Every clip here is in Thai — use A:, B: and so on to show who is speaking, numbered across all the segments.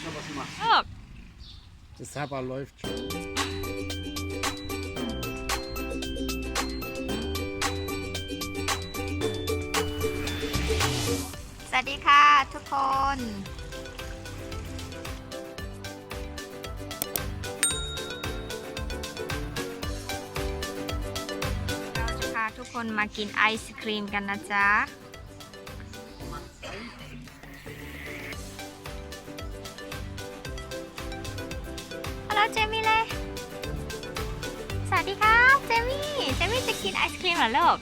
A: schon was machen.
B: ลูก
A: Das Sabber läuft schon.
B: สวัสดีค่ะทุกคน เราจะพาทุกคนมากินไอศครีมกันนะจ๊ะ เจมี่เลย สวัสดีครับ เจมี่ เจมี่จะกินไอศครีมเหรอลูก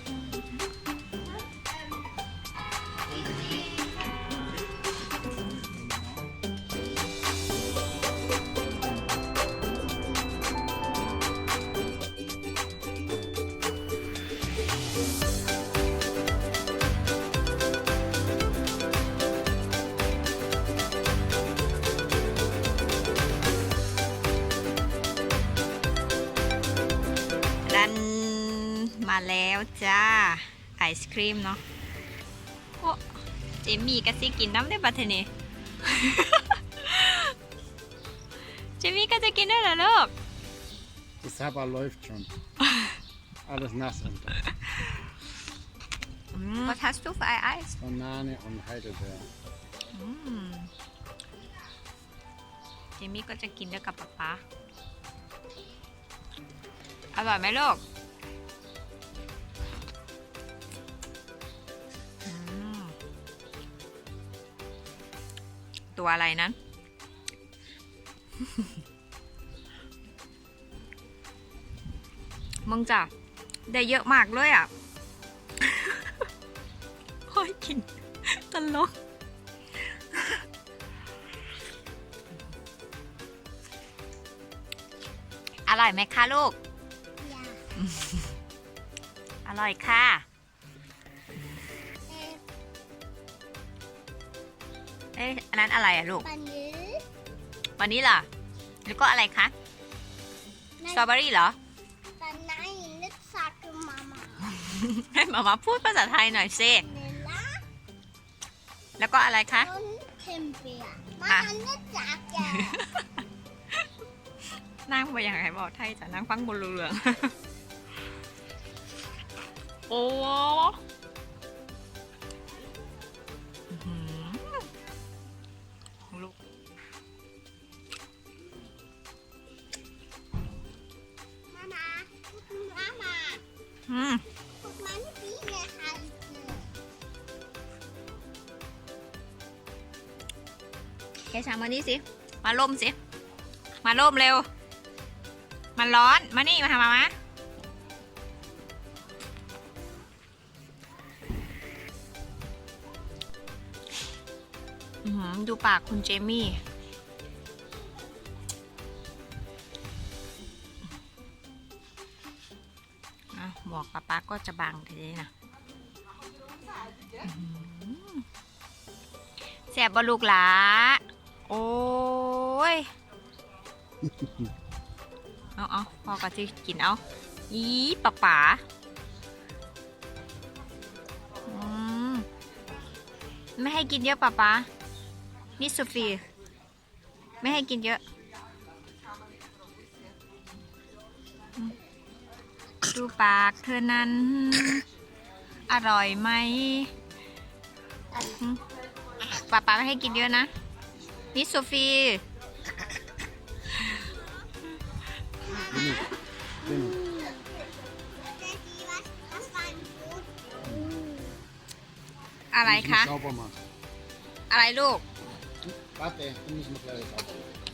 B: ดันมาแล้วจ้า ไอศครีมเนาะโอ้เจมี่ก็สิกินน้ำได้บัดเทนี่เจมี่ก็จะกินด้วยเหรอลูก
A: Das Sabber läuft schon. Alles nass unter.
B: What hast du für ein Eis?
A: Banane und Heidelbeer.
B: อืมเจมี่ก็จะกินด้วยกับป๊าป๊า อร่อยไหมลูกตัวอะไรนั้น มึงจ้ะได้เยอะมากเลยอะค่อยกินตลกอร่อยไหมคะลูก อร่อยค่ะ เอ๊ะอันนั้นอะไรอะลูก
C: ปันยื้อ
B: วันนี้ล่ะ แล้วก็อะไรคะ สตรอเบอรี่เหรอ
C: ปันไหนนึกสักคือมามา
B: ให้มามาพูดภาษาไทยหน่อยสิ
C: เนล่า
B: แล้วก็อะไรคะ
C: ต้นเทมเปียมา
B: อะ
C: นึกจักแก
B: นั่งไปอย่างไรบอกไทยจะนั่งฟังบนเรือง โอ้โหลูก
C: มามาคุณมามา
B: อืม
C: คุณมันปีเนค่ะ
B: แกชามานี่สิ มาล่มสิ มาล่มเร็ว มันร้อน มานี่ มาทำมามา ดูปากคุณเจมี่อะหมวกป๊าป๊าก็จะบังทีนี้นะแสบบลูกหลา โอ้ย เอาเอาพ่อก็จะกินเอาอีป๋าป๋าไม่ให้กินเยอะป๋าป๋า นี่โซฟีไม่ให้กินเยอะ ดูปากเธอนั้น อร่อยไหมป๋าป๋าไม่ให้กินเยอะนะ นี่โซฟี
A: Winnie, Winnie.
C: เจ๊จีวัสสุฟูด
B: อะไรคะ อะไรลูก
A: Pate, tumis maglalaw sa